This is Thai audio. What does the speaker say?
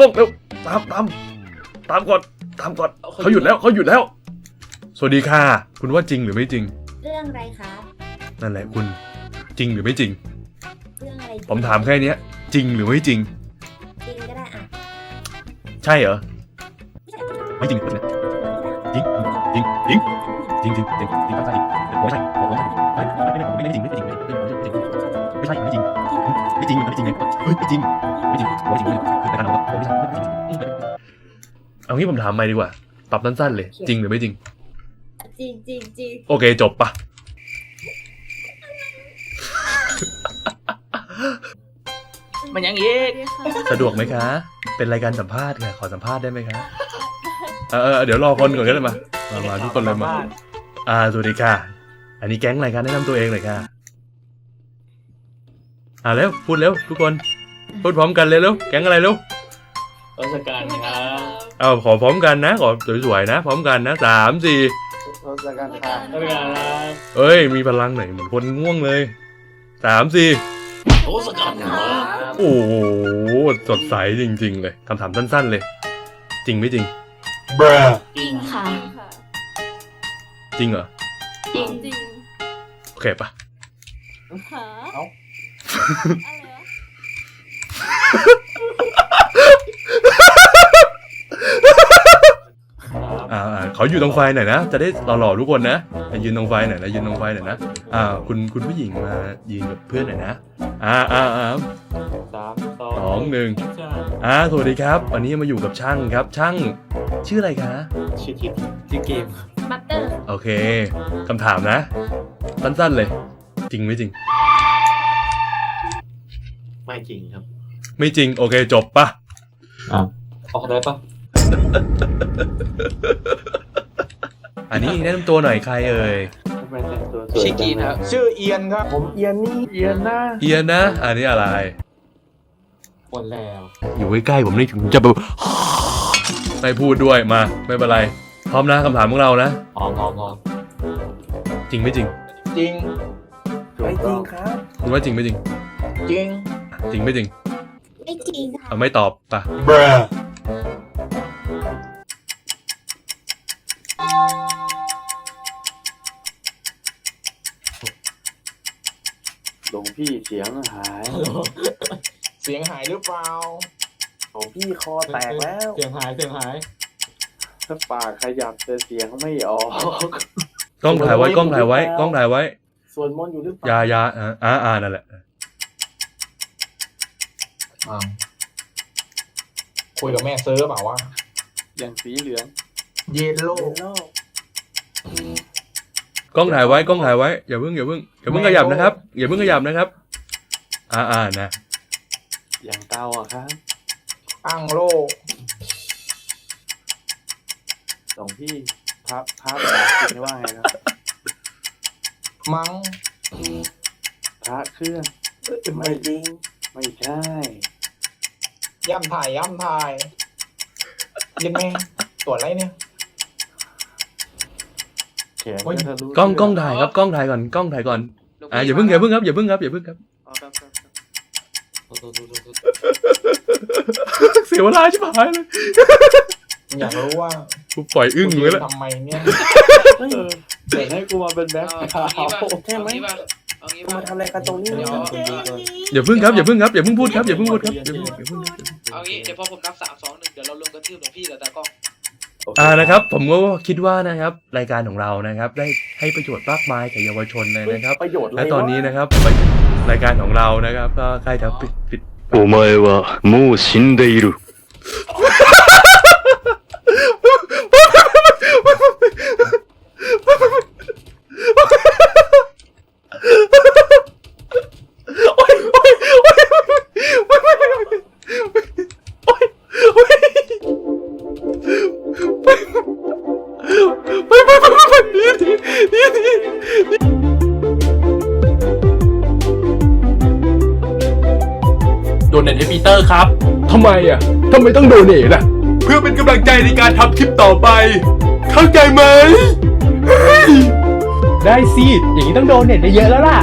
กล้องเร็วตามตามตามก่อนตามก่อนเขาหยุดแล้วเขาหยุดแล้ว สวัสดีค่ะ คุณว่าจริงหรือไม่จริง เรื่องอะไรครับ นั่นแหละคุณจริงหรือไม่จริง เรื่องอะไรผมถามแค่นี้จริงหรือไม่จริง จริงก็ได้อะใช่เหรอไม่จริงเลยจริงจริงจริงจริงจริงจริงจริงไม่ใช่ผมไม่ใช่ผมไม่ใช่ไม่ไม่ไม่ไม่จริงไม่จริงไม่จริงไม่ใช่ไม่จริงไม่จริงไม่จริงไม่จริงเฮ้ยไม่จริง ไม่จริงไม่จริงคือแต่การเราไม่ใช่ไม่จริงเอางี้ผมถามใหม่ดีกว่า ปรับสั้นๆเลย จริงหรือไม่จริง จริงจริงจริงโอเคจบปะมันยังอีกสะดวกไหมคะ เป็นรายการสัมภาษณ์ค่ะขอสัมภาษณ์ได้ไหมคะเออเออเดี๋ยวรอคนก่อนก็ได้มามามาทุกคนเลยมา อ่าสวัสดีค่ะ อันนี้แก๊งอะไรคะแนะนำตัวเองหน่อยค่ะ อ่าเร็วพูดเร็วทุกคน พูดพร้อมกันเลยเร็วแก๊งอะไรเร็วราชการครับเอาขอพร้อมกันนะขอสวยๆนะ พร้อมกันนะสามสี่ทศกัณฐ์ค่ะราชการครับเอ้ย มีพลังหน่อยเหมือนคนง่วงเลยสามสี่โอ้สกัดครับโอ้โหสดใสจริง ๆ เลยคำถามสั้น ๆ เลย จริงไม่จริงจริงค่ะ จริงเหรอจริงจริงโอเคปะหาเอ้าอะไรวะ อ่าอ่าขออยู่ตรงไฟหน่อยนะ จะได้หล่อๆทุกคนนะอะยืนตรงไฟหน่อยนะยืนตรงไฟหน่อยนะอ่าคุณคุณผู้หญิงมายืนกับเพื่อนหน่อยนะอ่าอ่าอ่าสามสสองหนึ่งใช่อ่าสวัสดีครับ วันนี้มาอยู่กับช่างครับช่าง ชื่ออะไรคะชื่อทิพชื่อเกมบัตเตอร์โอเคคำถามนะ สั้นๆเลย จริงไม่จริง ไม่จริงครับ ไม่จริง โอเค จบปะออกได้ปะอันนี้แนะนำตัวหน่อยใครเอ่ยทำไมแต่งตัวสวยชื่อกีนครับชื่อเอียนครับ ผมเอียนนี่เอียนนะเอียนนะ อันนี้อะไรหมดแล้ว อยู่ใกล้ๆผมนี่ผมจะแบบไม่พูดด้วยมา ไม่เป็นไร พร้อมนะคำถามของเรานะอ๋ององอจริงไม่จริง จริงไม่จริงครับ คุณว่าจริงไม่จริง จริง จริงไม่จริง ไม่จริงค่ะเอาไม่ตอบปะหลวงพี่เสียงหายเสียงหายหรือเปล่า หลวงพี่คอแตกแล้วเสียงหาย เสียงหาย ถ้าปากขยับแต่เสียงไม่ออก กล้องถ่ายไว้กล้องถ่ายไว้กล้องถ่ายไว้ ส่วนมนต์อยู่หรือเปอยาล่าอยาอ่าอ่าอ่านั่นแหละ อ้าวคุยกับแม่ซื้อเปล่าวะอย่างสีเหลืองเยลโล่เยลโล่กล้องถ่ายไว้กล้องถ่ายไว้อย่าเพิ่งอย่าเพิ่งอย่าเพิ่งขยับนะครับอย่าเพิ่งขยับนะครับ อ่าอ่านะอย่างเตาอะครับ อังโล่หลวงพี่พระพระบอกคิดว่าไงครับมังพระเครื่อง ไม่จริง ไม่ใช่ ย่ำถ่ายย่ำถ่ายเย็นไหมตรวจอะไรเนี่ยแขนโอ้ยจะทะลุกล้องกล้องถ่ายครับกล้องถ่ายก่อนกล้องถ่ายก่อนอ่าอย่าเพิ่งอย่าเพิ่งครับอย่าเพิ่งครับอย่าเพิ่งครับเอาครับครับครับเสียเวลาชิบหายเลยอยากรู้ว่ากูปล่อยอึ้งกูเลยยืนแล้วทำไมเนี่ยเออเดี๋ยวให้กูมาเป็นแบ็คกราวด์ใช่ไหมเอางี้กูป่ะมาทำอะไรกันตรงนี้เดี๋ยว อย่าเพิ่งครับอย่าเพิ่งครับอย่าเพิ่งพูดครับอย่าเพิ่งพูดครับอย่าเพิ่งอย่าเพิ่งครับ เอางี้เดี๋ยวพอผมนับสามสองหนึ่งเดี๋ยวเราลงกระทืบหลวงพี่กับตากล้อง อ่านะครับ ผมก็คิดว่านะครับ รายการของเรานะครับ ได้ให้ประโยชน์มากมายแก่เยาวชนเลยนะครับ ประโยชน์อะไร และตอนนี้ ว นะครับรายการของเรานะครับ ก็ใกล้จะปิดปิด お前はもう死んでいる。 เนทให้ปีเตอร์ครับ ทำไมอะทำไมต้องโดเนทอะ เพื่อเป็นกำลังใจในการทำคลิปต่อไป เข้าใจไหมเฮ้ยได้สิ อย่างนี้ต้องโดเนทได้เยอะแล้วล่ะ